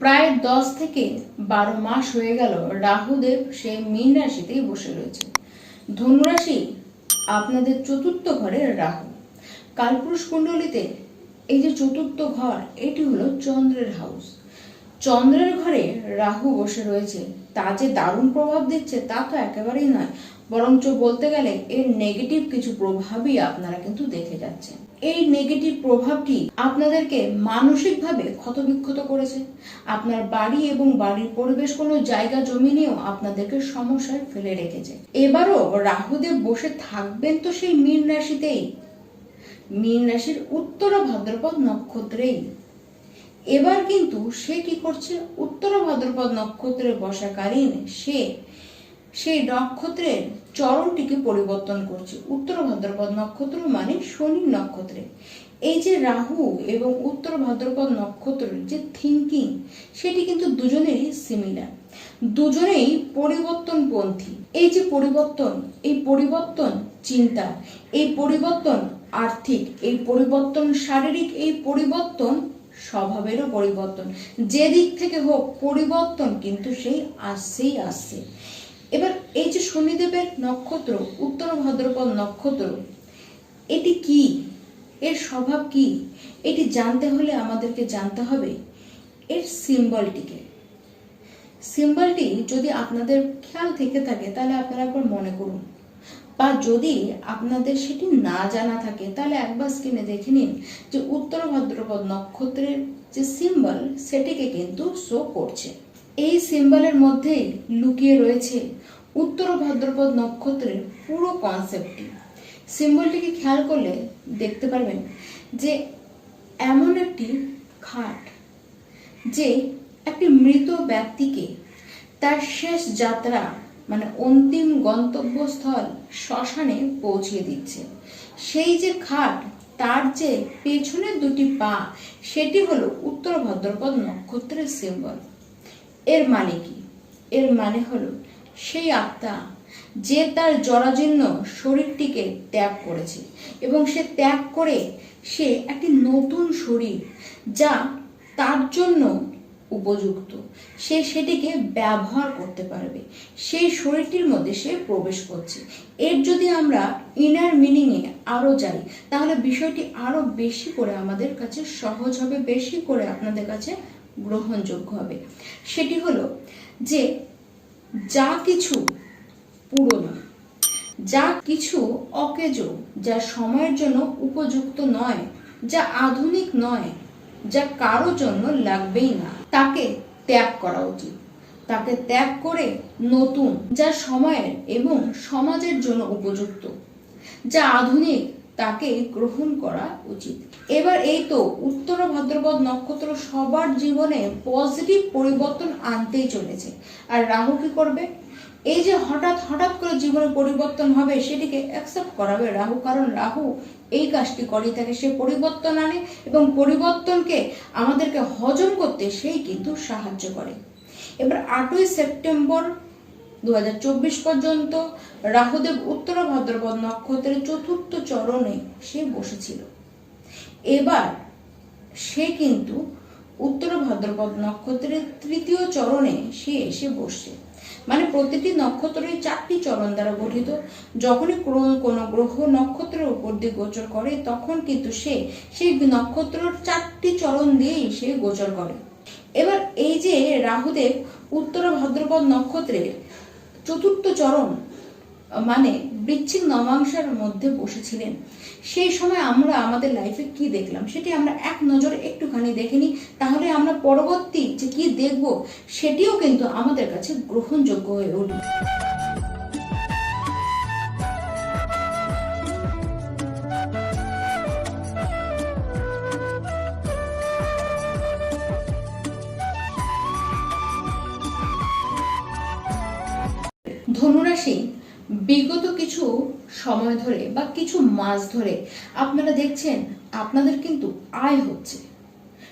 প্রায় দশ থেকে বারো মাস হয়ে গেল রাহুদেব সেই মীন রাশিতেই বসে রয়েছে। ধনুরাশি আপনাদের চতুর্থ ঘরে রাহু। কালপুরুষ কুণ্ডলিতে এই যে চতুর্থ ঘর, এটি হলো চন্দ্রের হাউস চন্দ্রের ঘরে রাহু বসে রয়েছে। তা যে দারুণ প্রভাব দিচ্ছে তা তো একেবারেই নয়। বরঞ্চ বলতে গেলে এর নেগেটিভ কিছু প্রভাবই আপনারা কিন্তু দেখে যাচ্ছেন। এই নেগেটিভ প্রভাবটি আপনাদেরকে মানসিকভাবে ক্ষতবিক্ষত করেছে। আপনার বাড়ি এবং বাড়ির পরিবেশ কোনো জায়গা জমি নিয়েও আপনাদেরকে সমস্যায় ফেলে রেখেছে। এবারও রাহুদেব বসে থাকবেন তো সেই মীন রাশিতেই। মীন রাশির উত্তর ভাদ্রপদ নক্ষত্রেই। এবার কিন্তু সে কি করছে? উত্তর ভাদ্রপদ নক্ষত্রে বসাকালীন সে সেই নক্ষত্রের চরণটিকে পরিবর্তন করছে। উত্তর ভাদ্রপদ নক্ষত্র মানে শনি নক্ষত্রে। এই যে রাহু এবং উত্তর ভাদ্রপদ নক্ষত্রের যে থিঙ্কিং সেটি কিন্তু দুজনেরই সিমিলার দুজনেই পরিবর্তনপন্থী। এই যে পরিবর্তন, এই পরিবর্তন চিন্তা, এই পরিবর্তন আর্থিক, এই পরিবর্তন শারীরিক, এই পরিবর্তন স্বভাবেরও পরিবর্তন। যে দিক থেকে হোক, পরিবর্তন কিন্তু সেই আসছেই আসছে এবার এই যে শনিদেবের নক্ষত্র, উত্তর ভদ্রপদ নক্ষত্র, এটি কি? এর স্বভাব কি? এটি জানতে হলে আমাদেরকে জানতে হবে। এর সিম্বলটিকে সিম্বলটি যদি আপনাদের খেয়াল থেকে থাকে, তাহলে আপনারা একবার মনে করুন। বা যদি আপনাদের সেটি না জানা থাকে, তাহলে একবার স্ক্রিনে দেখে নিন যে উত্তর ভাদ্রপদ নক্ষত্রের যে সিম্বল, সেটিকে কিন্তু শো করছে। এই সিম্বলের মধ্যেই লুকিয়ে রয়েছে উত্তর ভাদ্রপদ নক্ষত্রের পুরো কনসেপ্টটি সিম্বলটিকে খেয়াল করলে দেখতে পারবেন যে এমন একটি খাট যে একটি মৃত ব্যক্তিকে তার শেষ যাত্রা মানে অন্তিম গন্তব্যস্থল শ্মশানে পৌঁছিয়ে দিচ্ছে। সেই যে খাট, তার যে পেছনের দুটি পা, সেটি হলো উত্তর ভদ্রপদ নক্ষত্রের সিম্বল। এর মানে কি? এর মানে হলো, সেই আত্মা যে তার জরাজীর্ণ শরীরটিকে ত্যাগ করেছে এবং সে ত্যাগ করে সে একটি নতুন শরীর যা তার জন্য উপযুক্ত। সে সেটিকে ব্যবহার করতে পারবে। সেই শরীরটির মধ্যে সে প্রবেশ করছে। এর যদি আমরা ইনার মিনিংয়ে আরও যাই, তাহলে বিষয়টি আরও বেশি করে আমাদের কাছে সহজ হবে, বেশি করে আপনাদের কাছে গ্রহণযোগ্য হবে। সেটি হলো যে যা কিছু পুরনো, যা কিছু অকেজ, যা সময়ের জন্য উপযুক্ত নয়, যা আধুনিক নয়, যা কারও জন্য লাগবেই না, তাকে ত্যাগ করা উচিত। তাকে ত্যাগ করে নতুন, যা সময়ের এবং সমাজের জন্য উপযুক্ত, যা আধুনিক তাকে গ্রহণ করা উচিত। এবার এই তো উত্তর ভাদ্রপদ নক্ষত্র সবার জীবনে পজিটিভ পরিবর্তন আনতেই চলেছে। আর রাহু কি করবে? এই যে হঠাৎ হঠাৎ করে জীবনে পরিবর্তন হবে সেটিকে অ্যাকসেপ্ট করাবে রাহু। কারণ রাহু এই কাজটি করে থাকে। সে পরিবর্তন আনে এবং পরিবর্তনকে আমাদেরকে হজম করতে সেই কিন্তু সাহায্য করে। এবার আটই সেপ্টেম্বর দু হাজার চব্বিশ পর্যন্ত রাহুদেব উত্তর ভাদ্রপদ নক্ষত্রের চতুর্থ চরণে সে বসেছিল। এবার সে কিন্তু উত্তর ভাদ্রপদ নক্ষত্রের তৃতীয় চরণে সে এসে বসছে। মানে প্রতিটি নক্ষত্রের চারটি চরণ দ্বারা গঠিত। যখনই কোনো গ্রহ নক্ষত্রের উপর দিয়ে গোচর করে, তখন কিন্তু সে সেই নক্ষত্রের চারটি চরণ দিয়েই সে গোচর করে। এবার এই যে রাহুদেব উত্তর ভাদ্রপদ নক্ষত্রের চতুর্থ চরম মানে বিচ্ছিন্ন নবাংশের মধ্যে বসেছিলেন। সেই সময় আমরা আমাদের লাইফে কি দেখলাম? সেটি আমরা এক নজরে একটুখানি দেখিনি তাহলে আমরা পরবর্তী যে কি দেখব, সেটিও কিন্তু আমাদের কাছে গ্রহণযোগ্য হয়ে উঠবে। ধনুরাশি, বিগত কিছু সময় ধরে বা কিছু মাস ধরে আপনারা দেখছেন, আপনাদের কিন্তু আয় হচ্ছে।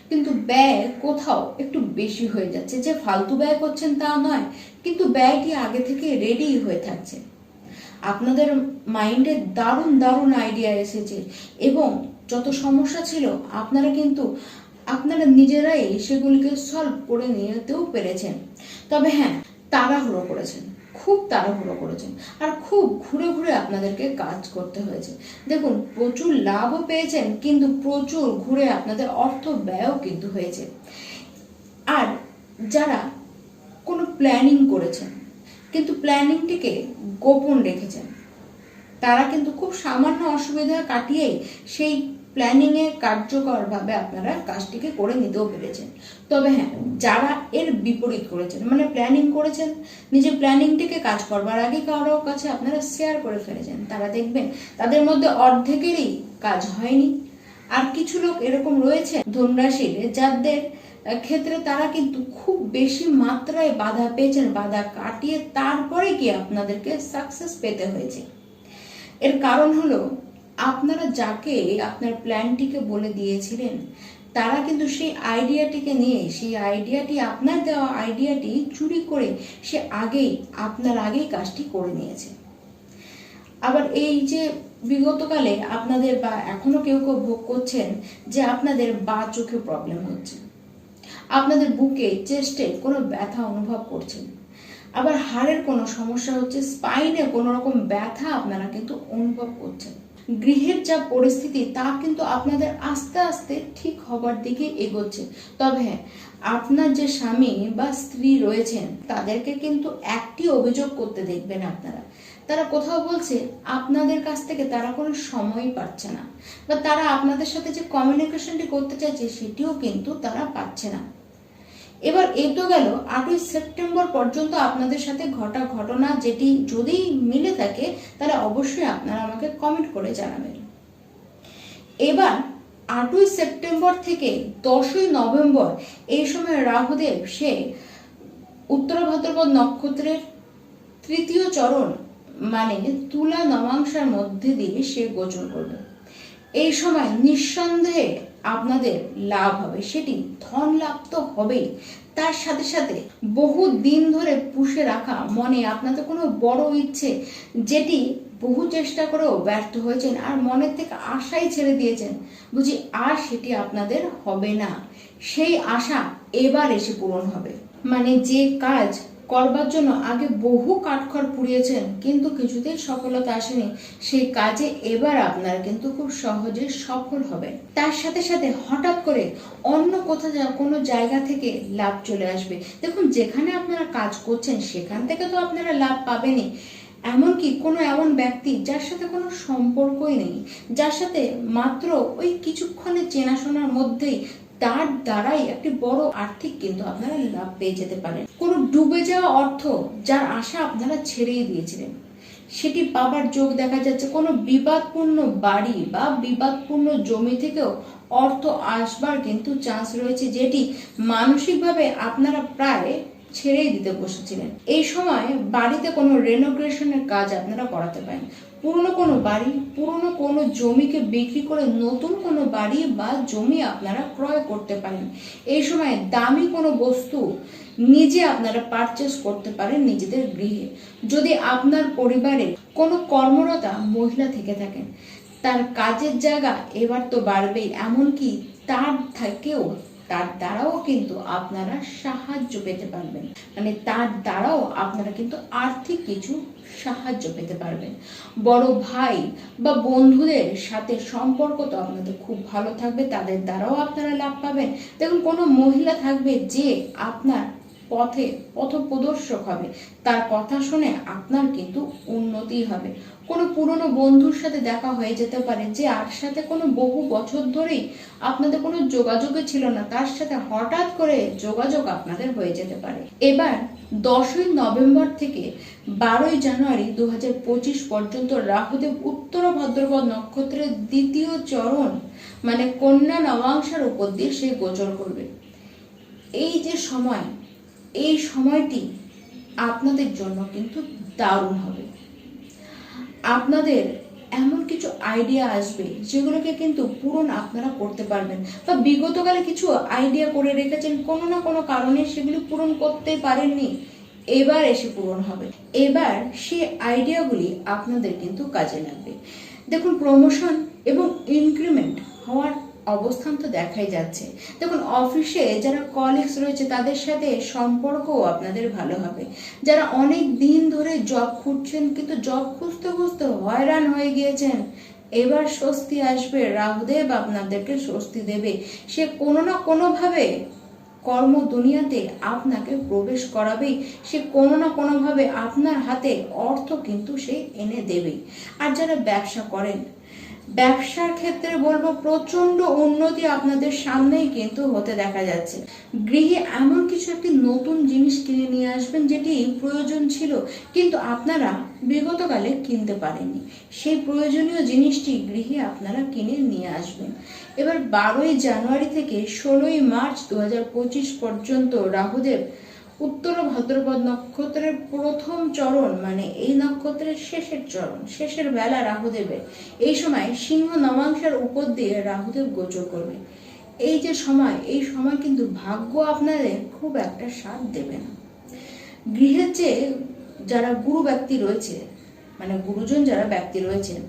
কিন্তু ব্যয় কোথাও একটু বেশি হয়ে যাচ্ছে। যে ফালতু ব্যয় করছেন তা নয়, কিন্তু ব্যয়টি আগে থেকে রেডি হয়ে থাকছে। আপনাদের মাইন্ডে দারুণ দারুণ আইডিয়া এসেছে এবং যত সমস্যা ছিল, আপনারা কিন্তু, আপনারা নিজেরাই সেগুলিকে সলভ করে নিতেও পেরেছেন। তবে হ্যাঁ তারা তাড়াহুড়ো করেছেন। খুব তাড়াহুড়ো করেছেন। আর খুব ঘুরে ঘুরে আপনাদেরকে কাজ করতে হয়েছে। দেখুন, প্রচুর লাভও পেয়েছেন, কিন্তু প্রচুর ঘুরে আপনাদের অর্থ ব্যয়ও কিন্তু হয়েছে। আর যারা কোনো প্ল্যানিং করেছেন, কিন্তু প্ল্যানিংটিকে গোপন রেখেছেন, তারা কিন্তু খুব সামান্য অসুবিধা কাটিয়েই সেই প্ল্যানিংয়ে কার্যকরভাবে আপনারা কাজটিকে করে নিতেও পেরেছেন। তবে হ্যাঁ যারা এর বিপরীত করেছেন মানে প্ল্যানিং করেছেন, নিজের প্ল্যানিংটিকে কাজ করবার আগে কারও কাছে আপনারা শেয়ার করে ফেলেছেন, তারা দেখবেন তাদের মধ্যে অর্ধেকেরই কাজ হয়নি। আর কিছু লোক এরকম রয়েছে ধনুরাশির, যাদের ক্ষেত্রে তারা কিন্তু খুব বেশি মাত্রায় বাধা পেয়েছেন, বাধা কাটিয়ে তারপরে গিয়ে আপনাদেরকে সাকসেস পেতে হয়েছে। এর কারণ হলো আপনারা যাকে আপনার প্ল্যানটিকে বলে দিয়েছিলেন, তারা কিন্তু সেই আইডিয়াটিকে নিয়ে, সেই আইডিয়াটি আপনার দেওয়া আইডিয়াটি চুরি করে সে আগেই, আপনার আগেই কাজটি করে নিয়েছে। আবার এই যে বিগতকালে আপনাদের বা এখনও কেউ কেউ ভোগ করছেন যে আপনাদের বা চোখে প্রবলেম হচ্ছে। আপনাদের বুকে চেস্টে কোনো ব্যথা অনুভব করছেন আবার হাড়ের কোনো সমস্যা হচ্ছে স্পাইনে কোনো রকম ব্যথা আপনারা কিন্তু অনুভব করছেন। গৃহের যা পরিস্থিতি, তা কিন্তু আপনাদের আস্তে আস্তে ঠিক হবার দিকে এগোচ্ছে। তবে হ্যাঁ আপনার যে স্বামী বা স্ত্রী রয়েছেন, তাদেরকে কিন্তু একটি অভিযোগ করতে দেখবেন আপনারা। তারা কোথাও বলছে, আপনাদের কাছ থেকে তারা কোনো সময় পাচ্ছে না। বা তারা আপনাদের সাথে যে কমিউনিকেশনটি করতে চাইছে, সেটিও কিন্তু তারা পাচ্ছে না। এবার এই তো গেল, আটই সেপ্টেম্বর পর্যন্ত আপনাদের সাথে ঘটা ঘটনা যেটি যদি মিলে থাকে, তাহলে অবশ্যই আপনারা আমাকে কমেন্ট করে জানাবেন। এবার আটই সেপ্টেম্বর থেকে দশই নভেম্বর, এই সময় রাহুদেব, সে উত্তর ভাদ্রপদ নক্ষত্রের তৃতীয় চরণ মানে তুলা নবাংশার মধ্যে দিয়ে সে গোচর করবে। এই সময় নিঃসন্দেহে আপনাদের লাভ হবে। সেটি ধন লাভ তো হবেই। তার সাথে সাথে বহু দিন ধরে পুষে রাখা মনে আপনাদের কোনো বড় ইচ্ছে, যেটি বহু চেষ্টা করেও ব্যর্থ হয়েছেন আর মনের থেকে আশাই ছেড়ে দিয়েছেন, বুঝি আর সেটি আপনাদের হবে না। সেই আশা এবার এসে পূরণ হবে। মানে যে কাজ করবার জন্য আগে বহু কাঠখড় পুড়িয়েছেন, কিন্তু কিছুতেই সফলতা আসেনি। সেই কাজে এবার আপনারা কিন্তু খুব সহজে সফল হবে। তার সাথে সাথে হঠাৎ করে অন্য কোথাও কোনো জায়গা থেকে লাভ চলে আসবে। দেখুন, যেখানে আপনারা কাজ করছেন, সেখান থেকে তো আপনারা লাভ পাবেনই। এমনকি কোনো এমন ব্যক্তি যার সাথে কোনো সম্পর্কই নেই, যার সাথে মাত্র ওই কিছুক্ষণের চেনাশোনার মধ্যেই তার দ্বারাই একটি বড় আর্থিক কিন্তু আপনারা লাভ পেয়ে যেতে পারেন। কোনো ডুবে যাওয়া অর্থ যার আশা আপনারা ছেড়েই দিয়েছিলেন। সেটি পাবার যোগ দেখা যাচ্ছে, কোনো বিবাদপূর্ণ বাড়ি বা বিবাদপূর্ণ জমি থেকেও অর্থ আসবার কিন্তু চান্স রয়েছে, যেটি মানসিকভাবে আপনারা প্রায় ছেড়েই দিতে বসেছিলেন। এই সময় বাড়িতে কোনো রেনোগ্রেশনের কাজ আপনারা করাতে পারেন। পুরনো কোনো বাড়ি, পুরনো কোনো জমিকে বিক্রি করে নতুন কোনো বাড়ি বা জমি আপনারা ক্রয় করতে পারেন। এই সময় দামি কোনো বস্তু নিজে আপনারা পারচেস করতে পারেন নিজেদের গৃহে। যদি আপনার পরিবারে কোনো কর্মরতা মহিলা থেকে থাকেন তার কাজের জায়গা এবার তো বাড়বেই, এমনকি তার থেকেও তার দ্বারাও কিন্তু আপনারা সাহায্য পেতে পারবেন। মানে তার দ্বারাও আপনারা কিন্তু আর্থিক কিছু সাহায্য পেতে পারবেন। বড় ভাই বা বন্ধুদের সাথে সম্পর্ক তো আপনাদের খুব ভালো থাকবে, তাদের দ্বারাও আপনারা লাভ পাবেন। দেখুন, কোনো মহিলা থাকবে যে আপনার পথে পথ প্রদর্শক হবে। তার কথা শুনে আপনার কিন্তু উন্নতি হবে। কোনো পুরনো বন্ধুর সাথে দেখা হয়ে যেতে পারে যে আর সাথে কোনো বহু বছর ধরেই আপনাদের কোনো যোগাযোগে ছিল না, তার সাথে হঠাৎ করে যোগাযোগ আপনাদের হয়ে যেতে পারে। এবার দশই নভেম্বর থেকে বারোই জানুয়ারি দু হাজার পঁচিশ পর্যন্ত রাহুদেব উত্তর ভদ্রপদ নক্ষত্রের দ্বিতীয় চরণ মানে কন্যা নবাংশার উপর দিয়ে সে গোচর করবে। এই যে সময় এই সময়টি আপনাদের জন্য কিন্তু দারুণ হবে। আপনাদের এমন কিছু আইডিয়া আসবে যেগুলোকে কিন্তু পূরণ আপনারা করতে পারবেন বা বিগতকালে কিছু আইডিয়া করে রেখেছেন, কোনো না কোনো কারণে সেগুলি পূরণ করতে পারেননি, এবার এসে পূরণ হবে। এবার সে আইডিয়াগুলি আপনাদের কিন্তু কাজে লাগবে। দেখুন প্রমোশন এবং ইনক্রিমেন্ট হওয়ার অবস্থান তো দেখাই যাচ্ছে। দেখুন অফিসে যারা কলিগস রয়েছে, তাদের সাথে সম্পর্কও আপনাদের ভালো হবে। যারা অনেক দিন ধরে জব খুঁজছেন, কিন্তু জব খুঁজতে খুঁজতে হয়রান হয়ে গিয়েছেন, এবার স্বস্তি আসবে, রাহুদেব আপনাদেরকে স্বস্তি দেবে। সে কোনো না কোনোভাবে কর্ম দুনিয়াতে আপনাকে প্রবেশ করাবেই, সে কোনো না কোনোভাবে আপনার হাতে অর্থ কিন্তু সে এনে দেবেই। আর যারা ব্যবসা করেন ব্যবসার ক্ষেত্রে বলব প্রচণ্ড উন্নতি আপনাদের সামনেই কিন্তু হতে দেখা যাচ্ছে। গৃহে এমন কিছু একটি নতুন জিনিস কিনে নিয়ে আসবেন, যেটি প্রয়োজন ছিল, কিন্তু আপনারা বিগতকালে কিনতে পারেননি। সেই প্রয়োজনীয় জিনিসটি গৃহে আপনারা কিনে নিয়ে আসবেন। এবার বারোই জানুয়ারি থেকে ষোলোই মার্চ দু হাজার পঁচিশ পর্যন্ত রাহুদেব উত্তর ভাদ্রপদ নক্ষত্রের প্রথম চরণ মানে এই নক্ষত্রের শেষের চরণ, শেষের বেলা রাহুদেবের। এই সময় সিংহ নবাংশের উপর দিয়ে রাহুদেব গোচর করবে। এই যে সময়, এই সময় কিন্তু ভাগ্য আপনাদের খুব একটা সাথ দেবে না। গৃহের যে যারা গুরু ব্যক্তি রয়েছে মানে গুরুজন যারা ব্যক্তি রয়েছেন,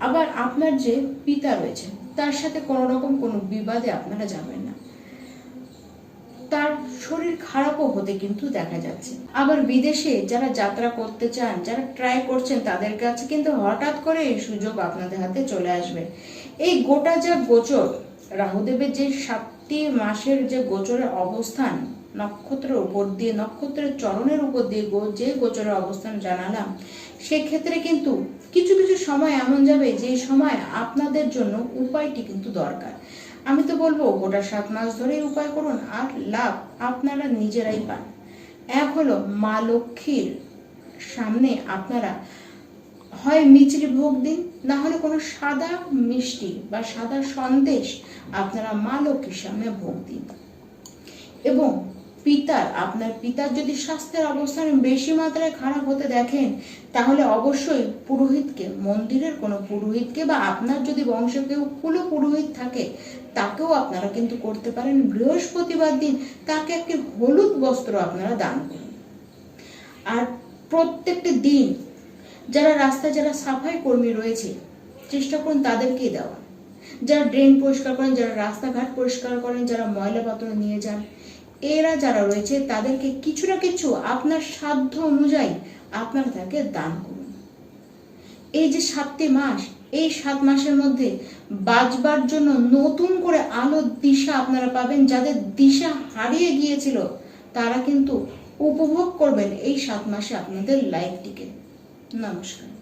আবার আপনার যে পিতা রয়েছেন, তার সাথে কোনো রকম কোনো বিবাদে আপনারা যাবেন না। তার শরীর খারাপও হতে কিন্তু দেখা যাচ্ছে। আবার বিদেশে যারা যাত্রা করতে চান, যারা ট্রাই করছেন তাদের কাছে কিন্তু হঠাৎ করে এই সুযোগ আপনাদের হাতে চলে আসবে। এই গোটা যা গোচর, রাহুদেবের যে সাতটি মাসের যে গোচরের অবস্থান, নক্ষত্রের উপর দিয়ে, নক্ষত্রের চরণের উপর দিয়ে যে গোচরের অবস্থান জানালাম, সেক্ষেত্রে কিন্তু কিছু কিছু সময় এমন যাবে যে সময় আপনাদের জন্য উপায়টি কিন্তু দরকার। আমি তো বলব, গোটা সাত মাস ধরেই উপায় করুন, আর লাভ আপনারা নিজেরাই পান। এক হলো মা লক্ষ্মীর সামনে আপনারা হয় মিচড়ি ভোগ দিন, না হলে কোনো সাদা মিষ্টি বা সাদা সন্দেশ আপনারা মা লক্ষ্মীর সামনে ভোগ দিন। এবং পিতার, আপনার পিতার যদি স্বাস্থ্যের অবস্থান বেশি মাত্রায় খারাপ হতে দেখেন, তাহলে অবশ্যই পুরোহিতকে, মন্দিরের কোনো পুরোহিতকে বা আপনার যদি বংশে কেউ কুলো পুরোহিত থাকে, তাকেও আপনারা কিন্তু করতে পারেন। বৃহস্পতিবার দিন তাকে একটি হলুদ বস্ত্র আপনারা দান করুন। আর প্রত্যেকটি দিন যারা রাস্তায় যারা সাফাই কর্মী রয়েছে, চেষ্টা করুন তাদেরকেই দেওয়া। যারা ড্রেন পরিষ্কার করেন, যারা রাস্তাঘাট পরিষ্কার করেন, যারা ময়লা পাত্র নিয়ে যান এরা যারা রয়েছে, তাদেরকে কিছু না কিছু আপনার সাধ্য অনুযায়ী আপনারা তাকে দান করুন। এই যে সাতটি মাস, এই সাত মাসের মধ্যে বাঁচবার জন্য নতুন করে আলোর দিশা আপনারা পাবেন, যাদের দিশা হারিয়ে গিয়েছিল, তারা কিন্তু উপভোগ করবেন এই সাত মাসে আপনাদের লাইফটিকে। নমস্কার।